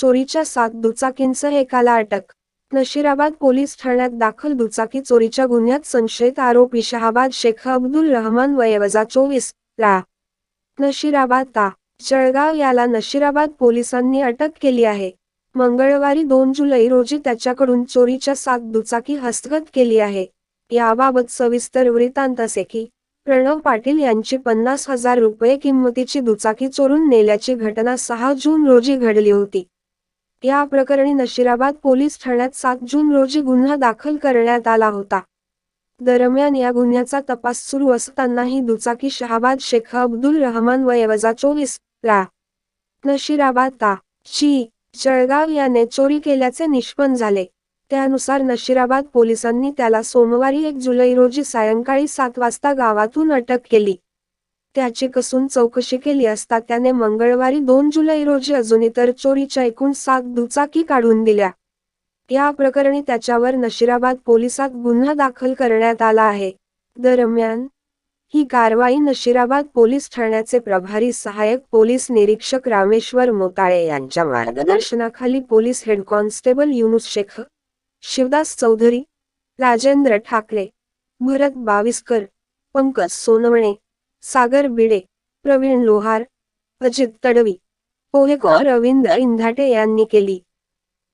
चोरीच्या सात दुचाकींसह एकाला अटक. नशिराबाद पोलीस ठाण्यात दाखल दुचाकी चोरीच्या गुन्ह्यात संशयित आरोपी शहाबाद शेख अब्दुल रहमान वयवजा चोवीस ला. नशिराबाद ता. जळगाव याला नशिराबाद पोलिसांनी अटक केली आहे. मंगळवारी दोन जुलै रोजी त्याच्याकडून चोरीच्या सात दुचाकी हस्तगत केली आहे. याबाबत सविस्तर वृत्तांत असे की प्रणव पाटील यांची पन्नास हजार रुपये किंमतीची दुचाकी चोरून नेल्याची घटना सहा जून रोजी घडली होती. या प्रकरणी नशिराबाद पोलीस ठाण्यात सात जून रोजी गुन्हा दाखल करण्यात आला होता. दरम्यान या गुन्ह्याचा तपास सुरू असताना ही दुचाकी शहाबाद शेख अब्दुल रहमान वयवजा चोवीस रा नशिराबाद ता ची जळगाव याने चोरी केल्याचे निष्पन्न झाले. त्यानुसार नशिराबाद पोलिसांनी त्याला सोमवारी एक जुलै रोजी सायंकाळी सात वाजता गावातून अटक केली. त्याची कसून चौकशी केली असता त्याने मंगळवारी दोन जुलै रोजी अजून इतर चोरीच्या एकूण सात दुचाकी काढून दिल्या. या प्रकरणी त्याच्यावर नशिराबाद पोलिसात गुन्हा दाखल करण्यात आला आहे. दरम्यान ही कारवाई नशिराबाद पोलीस ठाण्याचे प्रभारी सहाय्यक पोलीस निरीक्षक रामेश्वर मोताळे यांच्या मार्गदर्शनाखाली police head constable Yunus Shaikh Shivdas Chaudhari Rajendra Thakare Bharat Baviskar Pankaj Sonawane Sagar Bide Pravin Lohar Ajit Tadvi Pohekar Ravindra Indhate यांनी केली.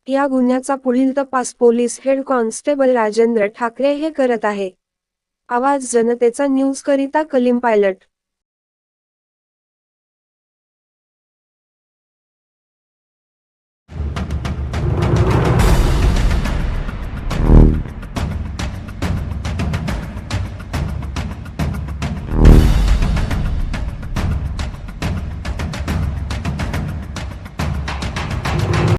या गुन्ह्याचा पुढील तपास police head constable Rajendra Thakare हे करत आहे. आवाज जनतेचा न्यूज करिता कलीम पायलट.